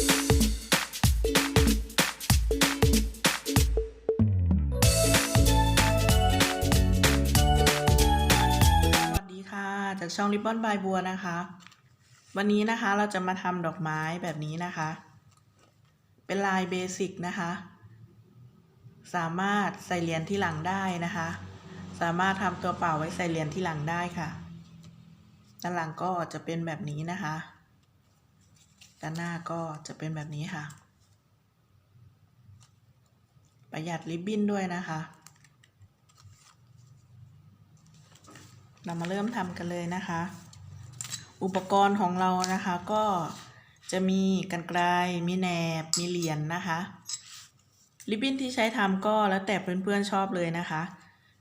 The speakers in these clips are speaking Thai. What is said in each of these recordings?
สวัสดีค่ะจากช่องริบบอนบายบัวนะคะ วันนี้นะคะเราจะมาทำดอกไม้แบบนี้นะคะ เป็นลายเบสิกนะคะ สามารถใส่เหรียญที่หลังได้นะคะ สามารถทำตัวเป่าไว้ใส่เหรียญที่หลังได้ค่ะ ด้านหลังก็จะเป็นแบบนี้นะคะ ด้านหน้าก็จะเป็นแบบนี้ค่ะ ประหยัดริบบิ้นด้วยนะคะ เรามาเริ่มทำกันเลยนะคะ อุปกรณ์ของเรานะคะก็จะมีกันไกลมีแหนบ มีเหรียญนนะคะ ริบบิ้นที่ใช้ทำก็แล้วแต่เพื่อนๆชอบเลยนะคะ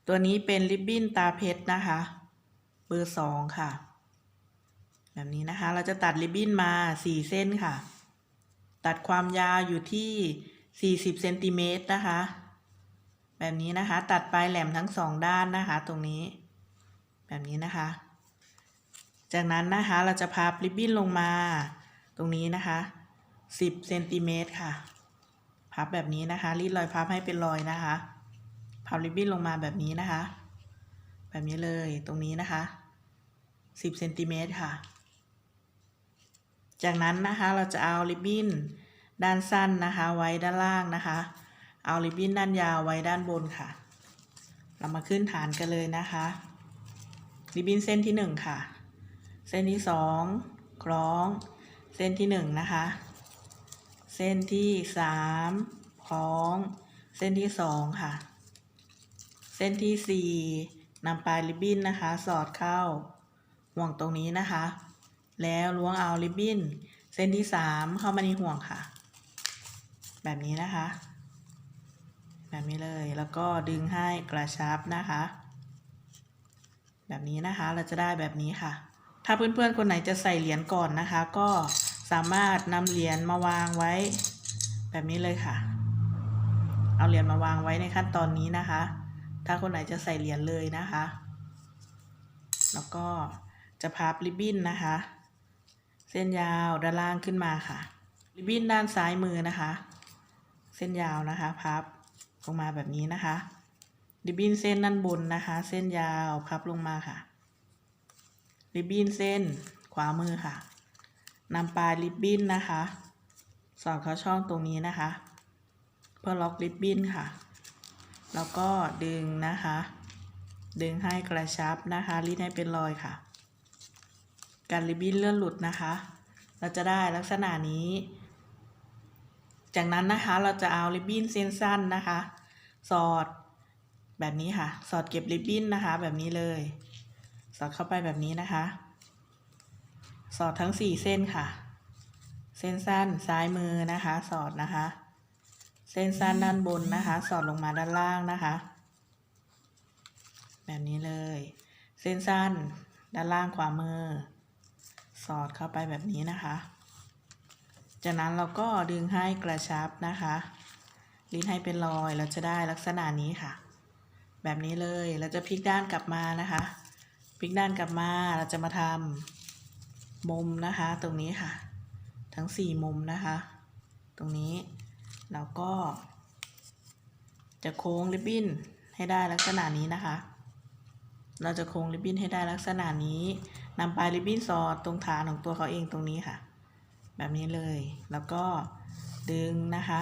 ตัวนี้เป็นริบบิ้นตาเพชรนะคะ เบอร์สองค่ะ แบบนี้นะคะ เราจะตัดริบบิ้นมาสี่เส้นค่ะ ตัดความยาวอยู่ที่สี่สิบเซนติเมตรนะคะ แบบนี้นะคะ ตัดปลายแหลมทั้งสองด้านนะคะ ตรงนี้ แบบนี้นะคะ จากนั้นนะคะ เราจะพับริบบิ้นลงมา ตรงนี้นะคะสิบเซนติเมตรค่ะ พับแบบนี้นะคะ รีดรอยพับให้เป็นรอยนะคะ พับริบบิ้นลงมาแบบนี้นะคะ แบบนี้เลย ตรงนี้นะคะสิบเซนติเมตรค่ะ จากนั้นนะคะเราจะเอาริบบิ้นด้านสั้นนะคะไว้ด้านล่างนะคะ เอาริบบิ้นด้านยาวไว้ด้านบนค่ะ เรามาขึ้นฐานกันเลยนะคะริบบิ้นเส้นที่หนึ่งค่ะ เส้นที่สองคล้อง เส้นที่หนึ่งนะคะ เส้นที่สามคล้อง เส้นที่สองค่ะ เส้นที่สี่นำปลายริบบิ้นนะคะ สอดเข้าห่วงตรงนี้นะคะ แล้วล้วงเอาริบบิ้นเส้นที่สามเข้ามาในห่วงค่ะ แบบนี้นะคะ แบบนี้เลยแล้วก็ดึงให้กระชับนะคะ แบบนี้นะคะเราจะได้แบบนี้ค่ะ ถ้าเพื่อนๆคนไหนจะใส่เหรียญก่อนนะคะ ก็สามารถนำเหรียญมาวางไว้ แบบนี้เลยค่ะ เอาเหรียญมาวางไว้ในขั้นตอนนี้นะคะ ถ้าคนไหนจะใส่เหรียญเลยนะคะ แล้วก็จะพับริบบิ้นนะคะ เส้นยาวด้านล่างขึ้นมาค่ะ ริบบิ้นด้านซ้ายมือนะคะ เส้นยาวนะคะพับลงมาแบบนี้นะคะ ริบบิ้นเส้นด้านบนนะคะ เส้นยาวพับลงมาค่ะ ริบบิ้นเส้นขวามือค่ะนำปลายริบบิ้นนะคะ สอดเข้าช่องตรงนี้นะคะ เพื่อล็อกริบบิ้นค่ะ แล้วก็ดึงนะคะ ดึงให้กระชับนะคะรีดให้เป็นรอยค่ะ การริบบิ้นเลื่อนหลุดนะคะ เราจะได้ลักษณะนี้ จากนั้นนะคะเราจะเอาริบบิ้นเส้นสั้นนะคะ สอดแบบนี้ค่ะ สอดเก็บริบบิ้นนะคะ แบบนี้เลย สอดเข้าไปแบบนี้นะคะ สอดทั้งสี่เส้นค่ะ เส้นสั้นซ้ายมือนะคะ สอดนะคะ เส้นสั้นด้านบนนะคะ สอดลงมาด้านล่างนะคะ แบบนี้เลย เส้นสั้นด้านล่างขวามือ อดเข้าไปแบบนี้นะคะ จากนั้นเราก็ดึงให้กระชับนะคะลิ้นให้เป็นรอยเราจะได้ลักษณะนี้ค่ะ แบบนี้เลยเราจะพลิกด้านกลับมานะคะพลิกด้านกลับมาเราจะมาทำมุมนะคะ ตรงนี้ค่ะ ทั้งสี่มุมนะคะ ตรงนี้แล้วก็ จะโค้งริบบิ้นให้ได้ลักษณะนี้นะคะ เราจะโค้งริบบิ้นให้ได้ลักษณะนี้ นำปลายริบบิ้นสอดตรงฐานของตัวเขาเองตรงนี้ค่ะ แบบนี้เลย แล้วก็ดึงนะคะ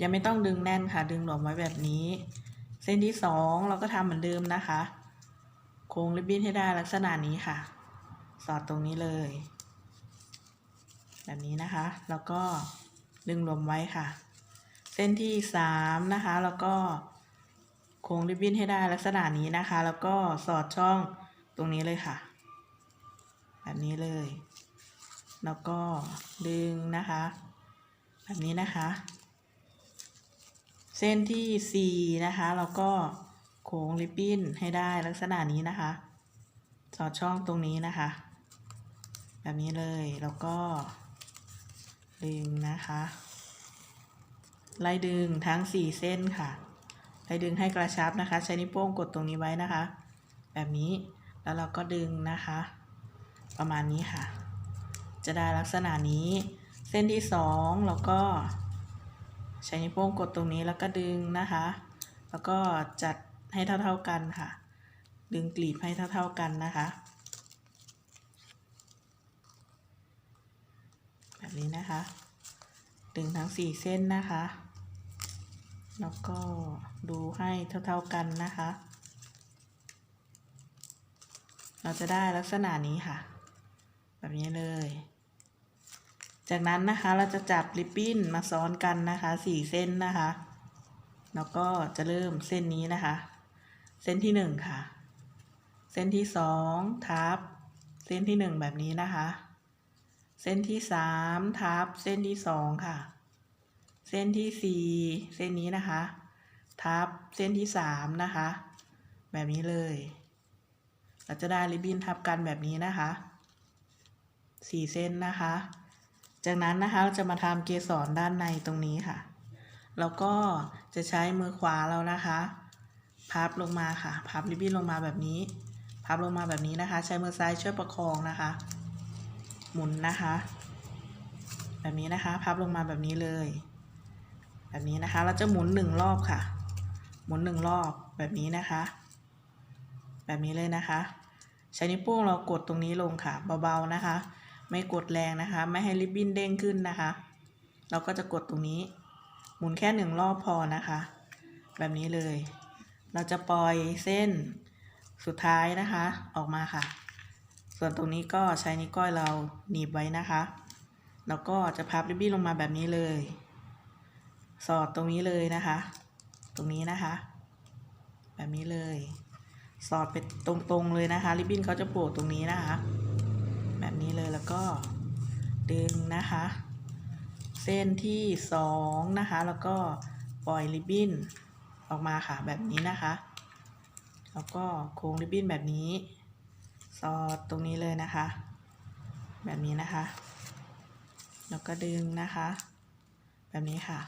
ยังไม่ต้องดึงแน่นค่ะ ดึงหลวมไว้แบบนี้ เส้นที่สองเราก็ทำเหมือนเดิมนะคะ โค้งริบบิ้นให้ได้ลักษณะนี้ค่ะ สอดตรงนี้เลย แบบนี้นะคะ แล้วก็ดึงรวมไว้ค่ะ เส้นที่สามนะคะ แล้วก็โค้งริบบิ้นให้ได้ลักษณะนี้นะคะ แล้วก็สอดช่องตรงนี้เลยค่ะ แบบนี้เลย แล้วก็ดึงนะคะ แบบนี้นะคะ เส้นที่สี่นะคะ แล้วก็โค้งริบบิ้นให้ได้ลักษณะนี้นะคะ สอดช่องตรงนี้นะคะ แบบนี้เลยแล้วก็ดึงนะคะ ไล่ดึงทั้งสี่เส้นค่ะ ไล่ดึงให้กระชับนะคะ ใช้นิ้วโป้งกดตรงนี้ไว้นะคะ แบบนี้แล้วเราก็ดึงนะคะ ประมาณนี้ค่ะ จะได้ลักษณะนี้ เส้นที่สองแล้วก็ ใช้นิ้วโป้งกดตรงนี้แล้วก็ดึงนะคะ แล้วก็จัดให้เท่าๆกันค่ะ ดึงกลีบให้เท่าๆกันนะคะ แบบนี้นะคะ ดึงทั้งสี่เส้นนะคะ แล้วก็ดูให้เท่าๆกันนะคะ เราจะได้ลักษณะนี้ค่ะ แบบนี้เลย จากนั้นนะคะเราจะจับริบบิ้นมาซ้อนกันนะคะสี่เส้นนะคะ แล้วก็จะเริ่มเส้นนี้นะคะ เส้นที่หนึ่งค่ะ เส้นที่สองทับ เส้นที่หนึ่งแบบนี้นะคะ เส้นที่สามทับ เส้นที่สองค่ะ เส้นที่สี่เส้นนี้นะคะ ทับเส้นที่สามนะคะ แบบนี้เลย เราจะได้ริบบิ้นทับกันแบบนี้นะคะ สี่เส้นนะคะ จากนั้นนะคะเราจะมาทำเกสรด้านในตรงนี้ค่ะ แล้วก็จะใช้มือขวาเรานะคะ พับลงมาค่ะ พับริบบิ้นลงมาแบบนี้ พับลงมาแบบนี้นะคะ ใช้มือซ้ายช่วยประคองนะคะ หมุนนะคะ แบบนี้นะคะ พับลงมาแบบนี้เลย แบบนี้นะคะ เราจะหมุนหนึ่งรอบค่ะ หมุนหนึ่งรอบแบบนี้นะคะ แบบนี้เลยนะคะ ใช้นิ้วโป้งเรากดตรงนี้ลงค่ะเบาๆนะคะ ไม่กดแรงนะคะ ไม่ให้ริบบิ้นเด้งขึ้นนะคะ เราก็จะกดตรงนี้ หมุนแค่หนึ่งรอบพอนะคะ แบบนี้เลย เราจะปล่อยเส้นสุดท้ายนะคะออกมาค่ะ ส่วนตรงนี้ก็ใช้นิ้วก้อยเราหนีบไว้นะคะ แล้วก็จะพับริบบิ้นลงมาแบบนี้เลย สอดตรงนี้เลยนะคะ ตรงนี้นะคะ แบบนี้เลย สอดไปตรงๆเลยนะคะ ริบบิ้นเขาจะโผล่ตรงนี้นะคะ แบบนี้เลยแล้วก็ดึงนะคะ เส้นที่สองนะคะ แล้วก็ปล่อยริบบิ้นออกมาค่ะแบบนี้นะคะ แล้วก็โค้งริบบิ้นแบบนี้สอดตรงนี้เลยนะคะ แบบนี้นะคะ แล้วก็ดึงนะคะ แบบนี้ค่ะ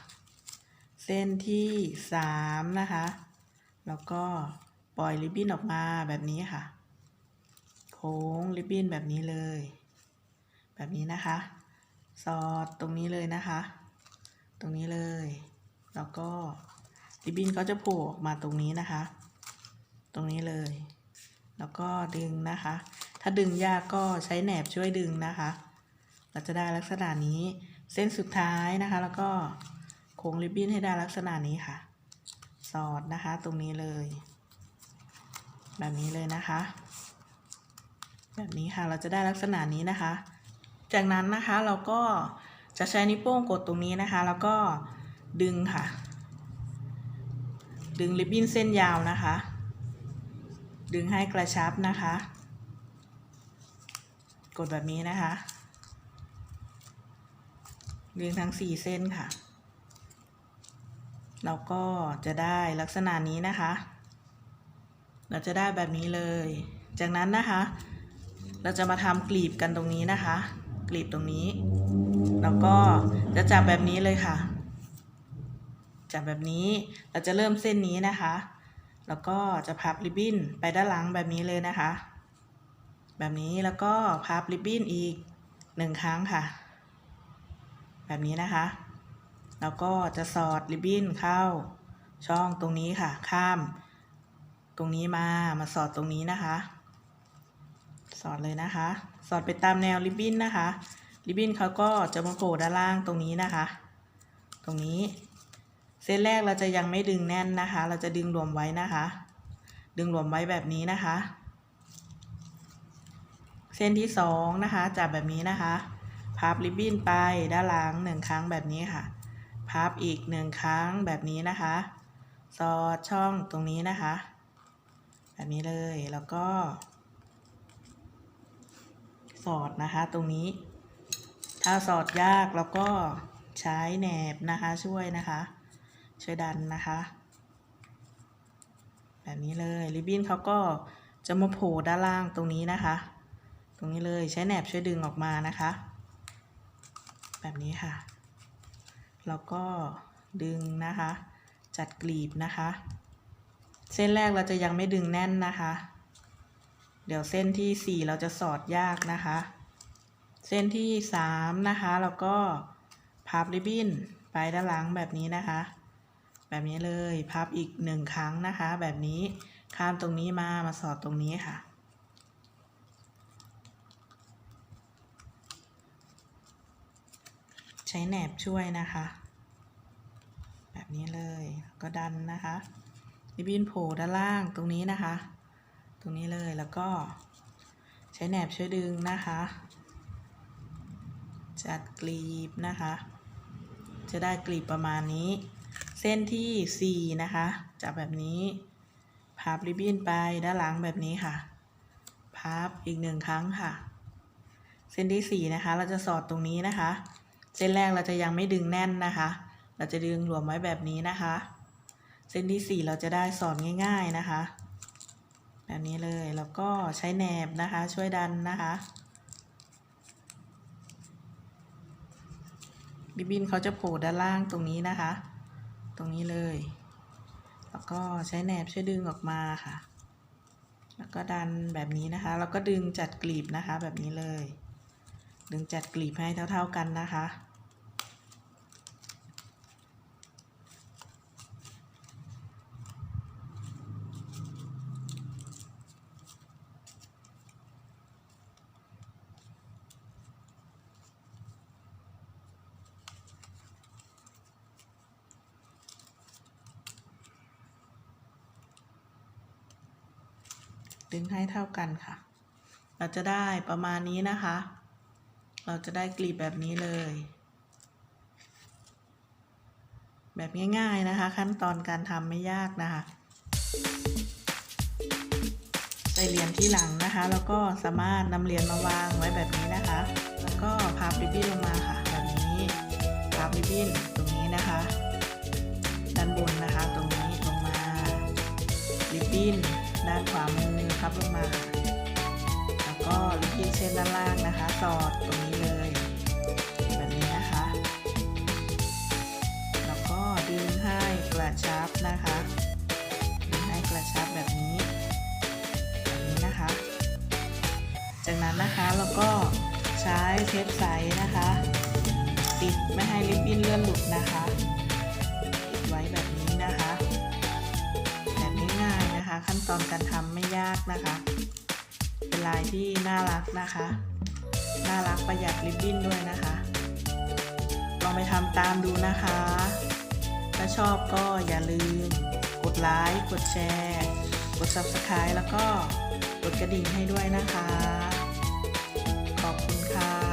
เส้นที่สามนะคะ แล้วก็ปล่อยริบบิ้นออกมาแบบนี้ค่ะ ค้งริบบิ้นแบบนี้เลย แบบนี้นะคะ สอดตรงนี้เลยนะคะ ตรงนี้เลย แล้วก็ริบบิ้นก็จะโผล่ออกมาตรงนี้นะคะ ตรงนี้เลย แล้วก็ดึงนะคะ ถ้าดึงยากก็ใช้แหนบช่วยดึงนะคะ เราจะได้ลักษณะนี้ เส้นสุดท้ายนะคะ แล้วก็โค้งริบบิ้นให้ได้ลักษณะนี้ค่ะ สอดนะคะตรงนี้เลย แบบนี้เลยนะคะ แบบนี้ค่ะเราจะได้ลักษณะนี้นะคะ จากนั้นนะคะเราก็จะใช้นิ้วโป้งกดตรงนี้นะคะ แล้วก็ดึงค่ะ ดึงริบบิ้นเส้นยาวนะคะ ดึงให้กระชับนะคะ กดแบบนี้นะคะ ดึงทั้งสี่เส้นค่ะ เราก็จะได้ลักษณะนี้นะคะ เราจะได้แบบนี้เลย จากนั้นนะคะ เราจะมาทำกลีบกันตรงนี้นะคะ กลีบตรงนี้ แล้วก็จะจับแบบนี้เลยค่ะ จับแบบนี้เราจะเริ่มเส้นนี้นะคะ แล้วก็จะพับริบบิ้นไปด้านหลังแบบนี้เลยนะคะ แบบนี้แล้วก็พับริบบิ้นอีกหนึ่งครั้งค่ะ แบบนี้นะคะ แล้วก็จะสอดริบบิ้นเข้าช่องตรงนี้ค่ะ ข้าม ตรงนี้มามาสอดตรงนี้นะคะ สอดเลยนะคะ สอดไปตามแนวริบบิ้นนะคะริบบิ้นเขาก็จะมาโผล่ด้านล่างตรงนี้นะคะ ตรงนี้ เส้นแรกเราจะยังไม่ดึงแน่นนะคะ เราจะดึงรวมไว้นะคะ ดึงรวมไว้แบบนี้นะคะ เส้นที่สองนะคะจับแบบนี้นะคะพับริบบิ้นไปด้านหลังหนึ่งครั้งแบบนี้ค่ะ พับอีกหนึ่งครั้งแบบนี้นะคะ สอดช่องตรงนี้นะคะ แบบนี้เลยแล้วก็ สอดนะคะตรงนี้ ถ้าสอดยากเราก็ใช้แหนบนะคะช่วยนะคะ ช่วยดันนะคะ แบบนี้เลยริบบิ้นเขาก็จะมาโผล่ด้านล่างตรงนี้นะคะ ตรงนี้เลยใช้แหนบช่วยดึงออกมานะคะ แบบนี้ค่ะ แล้วก็ดึงนะคะ จัดกลีบนะคะ เส้นแรกเราจะยังไม่ดึงแน่นนะคะ เดี๋ยวเส้นที่สี่เราจะสอดยากนะคะ เส้นที่สามนะคะ แล้วก็พับริบบิ้นไปด้านหลังแบบนี้นะคะ แบบนี้เลยพับอีกหนึ่งครั้งนะคะ แบบนี้ข้ามตรงนี้มามาสอดตรงนี้ค่ะ ใช้แหนบช่วยนะคะ แบบนี้เลยก็ดันนะคะริบบิ้นโผล่ด้านล่างตรงนี้นะคะ รงนี้เลยแล้วก็ใช้แหนบช่วยดึงนะคะ จัดกลีบนะคะ จะได้กลีบประมาณนี้ เส้นที่ 4 นะคะ จับแบบนี้พับริบบิ้นไปด้านหลังแบบนี้ค่ะ พับอีกหนึ่งครั้งค่ะ เส้นที่ 4 นะคะ เราจะสอดตรงนี้นะคะ เส้นแรกเราจะยังไม่ดึงแน่นนะคะ เราจะดึงหลวมไว้แบบนี้นะคะ เส้นที่ 4 เราจะได้สอดง่าย ๆนะคะ แบบนี้เลยแล้วก็ใช้แหนบนะคะช่วยดันนะคะริบบิ้นเขาจะโผล่ด้านล่างตรงนี้นะคะ ตรงนี้เลย แล้วก็ใช้แหนบช่วยดึงออกมาค่ะ แล้วก็ดันแบบนี้นะคะ แล้วก็ดึงจัดกลีบนะคะแบบนี้เลย ดึงจัดกลีบให้เท่า ๆกันนะคะ ดึงให้เท่ากันค่ะ เราจะได้ประมาณนี้นะคะ เราจะได้กลีบแบบนี้เลย แบบง่ายๆนะคะ ขั้นตอนการทำไม่ยากนะคะใส่เหรียญที่หลังนะคะ แล้วก็สามารถนำเหรียญมาวางไว้แบบนี้นะคะ แล้วก็พับริบบิ้นลงมาค่ะ แบบนี้พับริบบิ้นตรงนี้นะคะ ด้านบนนะคะตรงนี้ลงมาริบบิ้น ด้านขวามือพับลงมา แล้วก็ริบบิ้นเส้นด้านล่างนะคะ สอดตรงนี้เลย แบบนี้นะคะ แล้วก็ดึงให้กระชับนะคะดึงให้กระชับแบบนี้ แบบนี้นะคะ จากนั้นนะคะเราก็ใช้เทปใสนะคะ ติดไม่ให้ริบบิ้นเลื่อนหลุดนะคะ ตอนการทำไม่ยากนะคะ เป็นลายที่น่ารักนะคะ น่ารักประหยัดริบบิ้นด้วยนะคะ ลองไปทำตามดูนะคะ ถ้าชอบก็อย่าลืม กดไลค์ กดแชร์ กด Subscribe แล้วก็กดกระดิ่งให้ด้วยนะคะ ขอบคุณค่ะ